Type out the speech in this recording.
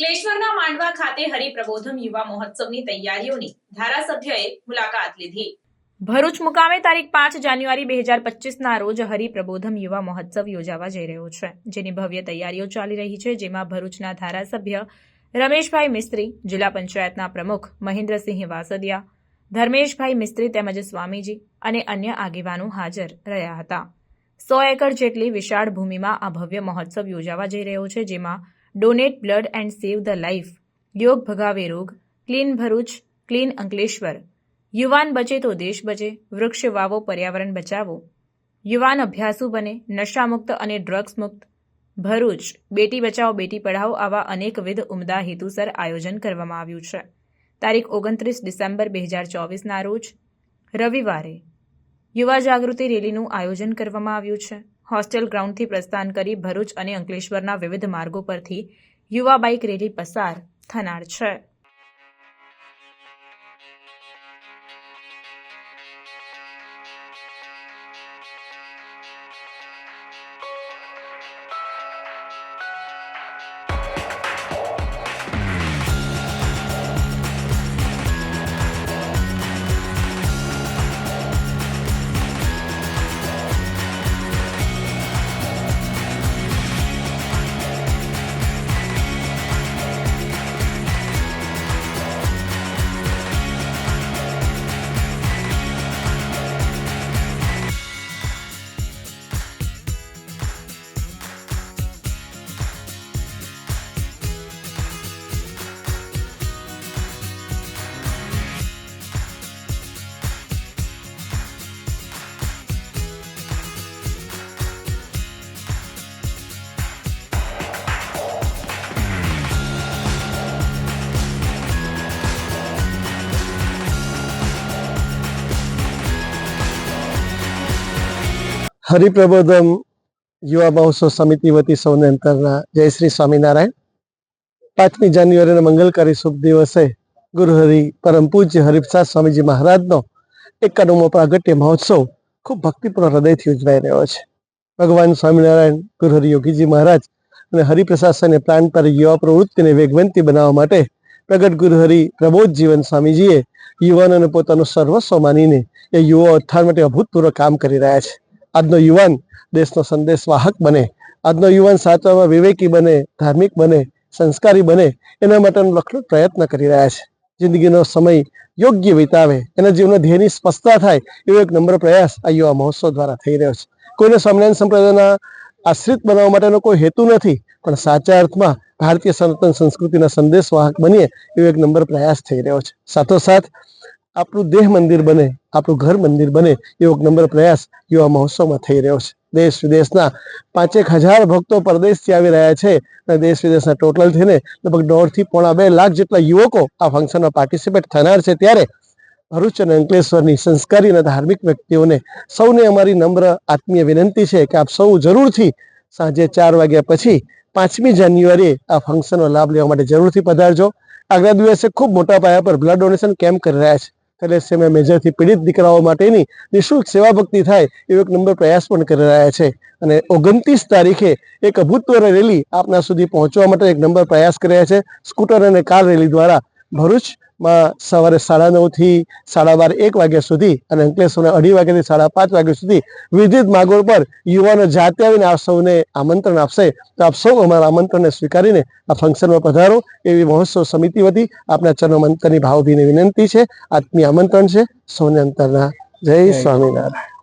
અંકલેશ્વરના માંડવા ખાતે હરિપ્રબોધમ યુવા મહોત્સવની તૈયારીઓની ધારાસભ્યએ મુલાકાત લીધી. ભરૂચ મુકામે તારીખ પાંચ જાન્યુઆરી બે હજાર પચીસના રોજ હરિપ્રબોધમ યુવા મહોત્સવ યોજાવા જઈ રહ્યો છે, જેની ભવ્ય તૈયારીઓ ચાલી રહી છે, જેમાં ભરૂચના ધારાસભ્ય રમેશભાઈ મિસ્ત્રી, જિલ્લા પંચાયતના પ્રમુખ મહેન્દ્રસિંહ વાસદિયા, ધર્મેશભાઈ મિસ્ત્રી તેમજ સ્વામીજી અને અન્ય આગેવાનો હાજર રહ્યા હતા. સો એકર જેટલી વિશાળ ભૂમિમાં આ ભવ્ય મહોત્સવ યોજાવા જઈ રહ્યો છે, જેમાં donate blood and save the life યોગ ભગાવે રોગ ક્લીન ભરૂચ ક્લીન અંકલેશ્વર યુવાન બચે તો દેશ બચે વૃક્ષ વાવો પર્યાવરણ બચાવો યુવાન અભ્યાસુ બને નશામુક્ત અને ડ્રગ્સ મુક્ત ભરૂચ બેટી બચાવો બેટી પઢાઓ આવા અનેકવિધ ઉમદા હેતુસર આયોજન કરવામાં આવ્યું છે તારીખ ઓગણત્રીસ ડિસેમ્બર બે હજાર ચોવીસના રોજ રવિવારે યુવા જાગૃતિ રેલીનું આયોજન કરવામાં આવ્યું છે હોસ્ટેલ ગ્રાઉન્ડથી પ્રસ્થાન કરી ભરૂચ અને અંકલેશ્વરના વિવિધ માર્ગો પરથી યુવા બાઇક રેલી પસાર થનાર છે. હરિપ્રબોધમ યુવા મહોત્સવ સમિતિ વતી સૌને અંતરના જય શ્રી સ્વામિનારાયણ. પાંચમી જાન્યુઆરીના મંગલકારી શુભ દિવસે ગુરુહરિ પરમ પૂજ્ય હરિપ્રસાદ સ્વામીજી મહારાજનો એકાદમો પ્રાગટ્ય મહોત્સવ ખૂબ ભક્તિપૂર્ણ હૃદયથી ઉજવાઈ રહ્યો છે. ભગવાન સ્વામિનારાયણ, ગુરુહરિ યોગીજી મહારાજ અને હરિપ્રસાદ પ્લાન પર યુવા પ્રવૃત્તિને વેગવંતી બનાવવા માટે પ્રગટ ગુરુહરિ પ્રબોધ જીવન સ્વામીજીએ યુવાનોને પોતાનું સર્વસ્વ માનીને એ યુવા ઉત્થાન માટે અભૂતપૂર્વ કામ કરી રહ્યા છે. આજનો યુવાન દેશનો સંદેશ વાહક બને, આજનો યુવાન સાચવામાં વિવેકી બને, ધાર્મિક બને, સંસ્કારી બને, એના માટેનો લખલું પ્રયત્ન કરી રહ્યા છે. જિંદગીનો સમય યોગ્ય વિતાવે, એના જીવનના ધ્યેયની સ્પષ્ટતા થાય, એવો એક નમ્ર પ્રયાસ આ યુવા મહોત્સવ દ્વારા થઈ રહ્યો છે. કોઈને સ્વામિનારાયણ સંપ્રદાયના આશ્રિત બનાવવા માટેનો કોઈ હેતુ નથી, પણ સાચા અર્થમાં ભારતીય સનાતન સંસ્કૃતિના સંદેશ વાહક બનીએ એવો એક નંબર પ્રયાસ થઈ રહ્યો છે. સાથોસાથ આપણું દેહ મંદિર બને, આપણું ઘર મંદિર બને એવો નંબર પ્રયાસ યુવા મહોત્સવમાં થઈ રહ્યો છે. દેશ વિદેશના પાંચેક હજાર ભક્તો પરદેશથી આવી રહ્યા છે અને દેશ વિદેશના ટોટલ થઈને લગભગ દોઢથી પોણા બે લાખ જેટલા યુવકો આ ફંક્શનમાં પાર્ટિસિપેટ થનાર છે. ત્યારે ભરૂચ અને અંકલેશ્વરની સંસ્કારી અને ધાર્મિક વ્યક્તિઓને સૌને અમારી નમ્ર આત્મીય વિનંતી છે કે આપ સૌ જરૂરથી સાંજે ચાર વાગ્યા પછી પાંચમી જાન્યુઆરીએ આ ફંક્શનનો લાભ લેવા માટે જરૂરથી પધારજો. આગલા દિવસે ખૂબ મોટા પાયા પર બ્લડ ડોનેશન કેમ્પ કરી રહ્યા છે. થેલેસેમિયા મેજરથી પીડિત દીકરાઓ માટેની નિઃશુલ્ક સેવા ભક્તિ થાય એવો એક નંબર પ્રયાસ પણ કરી રહ્યા છે. અને ઓગણત્રીસ તારીખે એક અભૂતપૂર્વ રેલી આપના સુધી પહોંચવા માટે એક નંબર પ્રયાસ કર્યા છે. સ્કૂટર અને કાર રેલી દ્વારા ભરૂચમાં સવારે સાડા નવથી સાડા બાર એક વાગ્યા સુધી અને અંકલેશ્વરના અઢી વાગ્યાથી સાડા પાંચ વાગ્યા સુધી વિવિધ માર્ગો પર યુવાનો જાતે આવીને આપ સૌને આમંત્રણ આપશે. તો આપ સૌ અમારા આમંત્રણને સ્વીકારીને આ ફંક્શનમાં પધારો. એવી મહોત્સવ સમિતિ વતી આપના ચરણો મંતરની ભાવભીની વિનંતી છે. આત્મીય આમંત્રણ છે. સૌને અંતરના. જય સ્વામિનારાયણ.